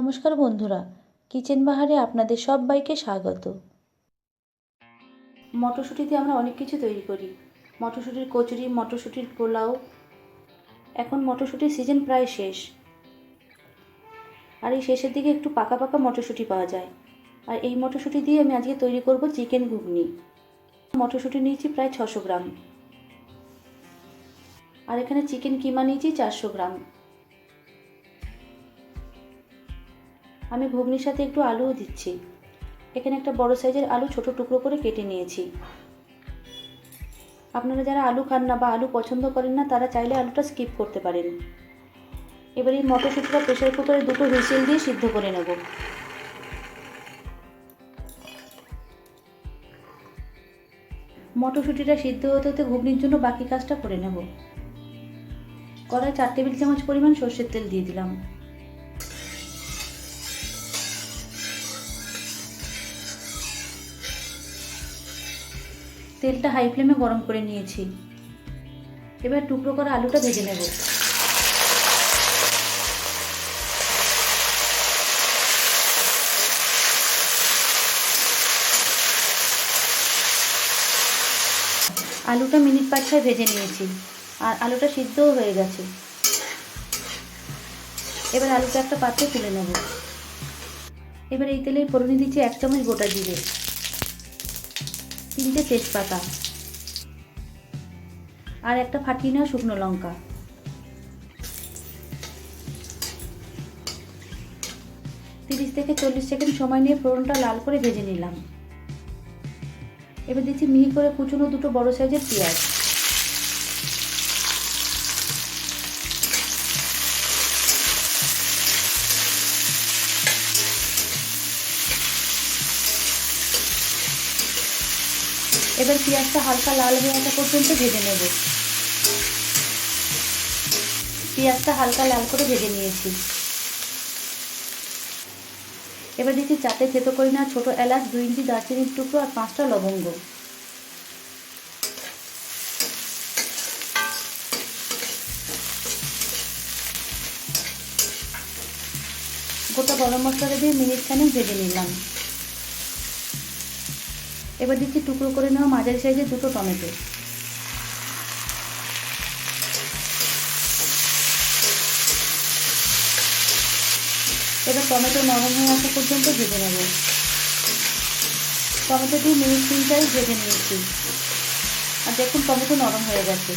নমস্কার বন্ধুরা, কিচেন বাহারে আপনাদের সবাইকে স্বাগত। মটরশুঁটি দিয়ে আমরা অনেক কিছু তৈরি করি। মটরশুঁটির কচুরি, মটরশুঁটির পোলাও। এখন মটরশুঁটির সিজন প্রায় শেষ। আর এই শেষের দিকে একটু পাকা পাকা মটরশুঁটি পাওয়া যায়। আর এই মটরশুঁটি দিয়ে আমি আজকে তৈরি করব চিকেন ঘুগনি। মটরশুঁটি নিয়েছি প্রায় ছশো গ্রাম। আর এখানে চিকেন কিমা নিয়েছি চারশো গ্রাম। আমি ঘুগনির সাথে একটু আলুও দিচ্ছি। এখানে একটা বড় সাইজের আলু ছোট টুকরো করে কেটে নিয়েছি। আপনারা যারা আলু খান না বা আলু পছন্দ করেন না, তারা চাইলে আলুটা স্কিপ করতে পারেন। এবার এই মটরশুঁটিটা প্রেশার কুকারে দুটো হুইসেল দিয়ে সিদ্ধ করে নেব। মটরশুঁটিটা সিদ্ধ হতে হতে ঘুগনির জন্য বাকি কাজটা করে নেব। কড়াই চার টেবিল চামচ পরিমাণ সর্ষের তেল দিয়ে দিলাম। তেলটা হাই ফ্লেমে গরম করে নিয়েছি। এবার টুকরো করা আলুটা ভেজে নেব। আলুটা মিনিট পাঁচ ভেজে নিয়েছি। আর আলুটা সিদ্ধও হয়ে গেছে। এবার আলুটা একটা পাত্রে তুলে নেব। এবার এই তেলে ফোড়নে দিচ্ছি এক চামচ গোটা জিরে। তিনটে তেজপাতা। আর একটা ফাটিয়ে নেওয়া শুকনো লঙ্কা। তিরিশ থেকে চল্লিশ সেকেন্ড সময় নিয়ে ফোড়নটা লাল করে ভেজে নিলাম। এবার দিচ্ছি মিহি করে কুচুনো দুটো বড় সাইজের পেঁয়াজ। এবার পেঁয়াজটা হালকা লাল হয়ে আসা পর্যন্ত ভেজে নেব। পেঁয়াজটা হালকা লাল করে ভেজে নিয়েছি। এবার দিচ্ছি চাতে থেতো করে নেওয়া ছোটো এলাচ, দুই ইঞ্চি দারচিনির টুকরো আর পাঁচটা লবঙ্গ। গোটা গরম মশলাটা দিয়ে মিনিট খানেক ভেজে নিলাম। এবার দিচ্ছি টুকরো করে নেওয়া মাঝারি সাইজের দুটো টমেটো। এবার টমেটো নরম হয়ে আসা পর্যন্ত ভেজে নেব। টমেটো দিয়ে মিনিট তিনটাই ভেজে নিয়েছি। আর দেখুন টমেটো নরম হয়ে গেছে।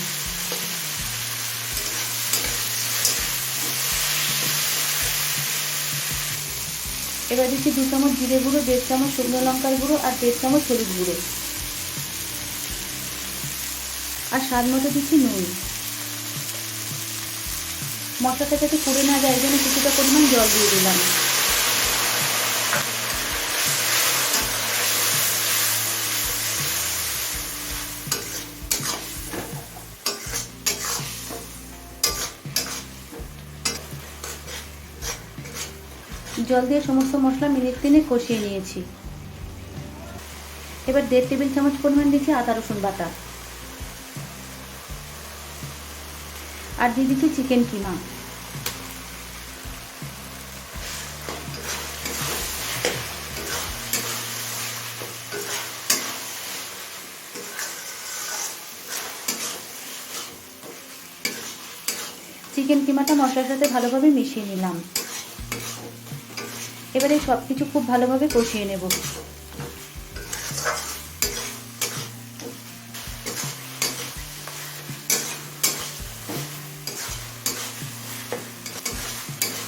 এবার দিচ্ছি দু চামচ জিরে গুঁড়ো, দেড় চামচ শুকনো লঙ্কার গুঁড়ো আর দেড় চামচ হলুদ গুঁড়ো। আর স্বাদ মতো দিচ্ছি নুন। মশলাটা যাতে পুড়ে না যায় জন্য কিছুটা পরিমাণ জল দিয়ে দিলাম। জল দিয়ে সমস্ত মশলা মিনিট তিনে কষিয়ে নিয়েছি। এবার দেড় টেবিল চামচ পরিমাণ দিচ্ছি আদা, রসুন বাটা। আর দিয়ে দিচ্ছি চিকেন কিমা। চিকেন কিমাটা মশলার সাথে ভালোভাবে মিশিয়ে নিলাম। এবারে সব কিছু খুব ভালোভাবে কষিয়ে নেব।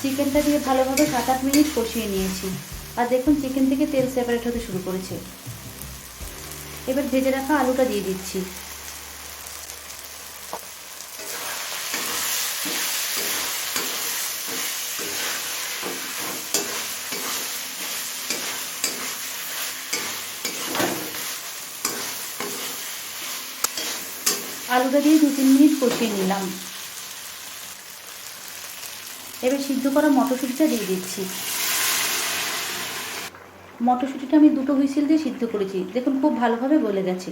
চিকেনটা দিয়ে ভালোভাবে সাত আট মিনিট কষিয়ে নিয়েছি। আর দেখুন, চিকেন থেকে তেল সেপারেট হতে শুরু করেছে। এবার ভেজে রাখা আলুটা দিয়ে দিচ্ছি। আলুটা দিয়ে দু তিন মিনিট কষিয়ে নিলাম। এবার সিদ্ধ করা মটরশুঁটিটা দিয়ে দিচ্ছি। মটরশুঁটিটা আমি দুটো হুইসেল দিয়ে সিদ্ধ করেছি। দেখুন, খুব ভালোভাবে গলে গেছে।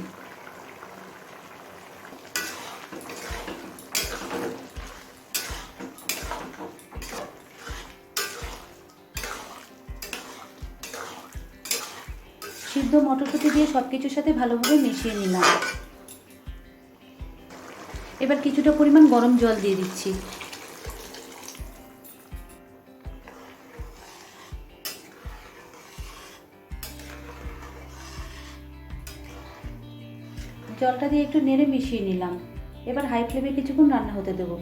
সিদ্ধ মটরশুঁটি দিয়ে সব কিছুর সাথে ভালোভাবে মিশিয়ে নিলাম। এবার কিছুটা পরিমাণ গরম জল দিয়ে দিচ্ছি। জলটা দিয়ে একটু নেড়ে মিশিয়ে নিলাম। এবার হাই ফ্লেমে কিছুক্ষণ রান্না হতে দেবো।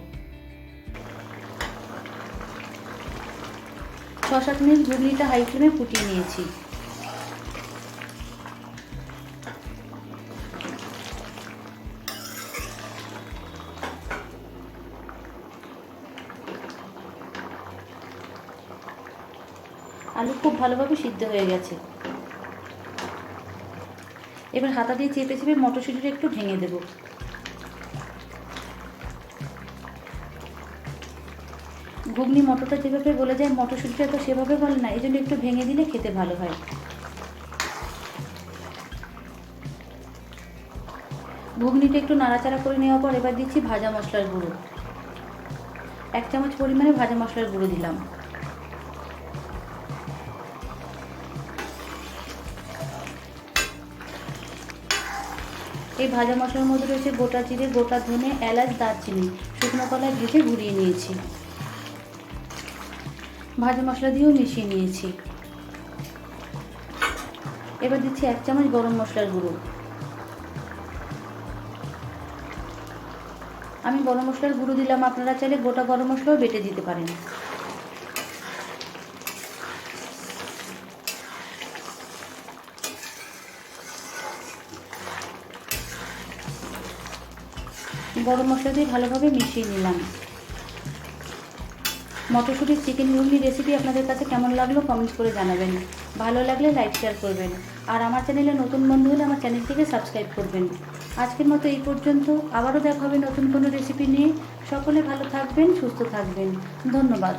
ছ সাত মিনিট ঘুগনিটা হাই ফ্লেমে ফুটিয়ে নিয়েছি। আলু খুব ভালোভাবে সিদ্ধ হয়ে গেছে। এবার হাতা দিয়ে চেপে চেপে মটরশুঁটিটা একটু ভেঙে দেবো। ঘুগনি মটরটা যেভাবে বলে যায়, মটরশুঁটিটা তো সেভাবে বলে না, এই জন্য একটু ভেঙে দিলে খেতে ভালো হয়। ঘুগনিটা একটু নাড়াচাড়া করে নেওয়ার পর এবার দিচ্ছি ভাজা মশলার গুঁড়ো। এক চামচ পরিমাণে ভাজা মশলার গুঁড়ো দিলাম। এই ভাজা মশলার মধ্যে রয়েছে গোটা জিরে, গোটা ধনে, এলাচ, দারচিনি। শুকনো কলায় ভেজে ঘুরিয়ে নিয়েছি। ভাজা মশলা দিয়েও মিশিয়ে নিয়েছি। এবার দিচ্ছি এক চামচ গরম মশলার গুঁড়ো। আমি গরম মশলার গুঁড়ো দিলাম, আপনারা চাইলে গোটা গরম মশলাও বেটে দিতে পারেন। গরম মশলা দিয়ে ভালোভাবে মিশিয়ে নিলাম। মটরশুঁটির চিকেন ঘুগনি রেসিপি আপনাদের কাছে কেমন লাগল কমেন্টস করে জানাবেন। ভালো লাগলে লাইক শেয়ার করবেন। আর আমার চ্যানেলে নতুন বন্ধু হলে আমার চ্যানেলটিকে সাবস্ক্রাইব করবেন। আজকের মতো এই পর্যন্ত। আবারও দেখা হবে নতুন কোনো রেসিপি নিয়ে। সকলে ভালো থাকবেন, সুস্থ থাকবেন। ধন্যবাদ।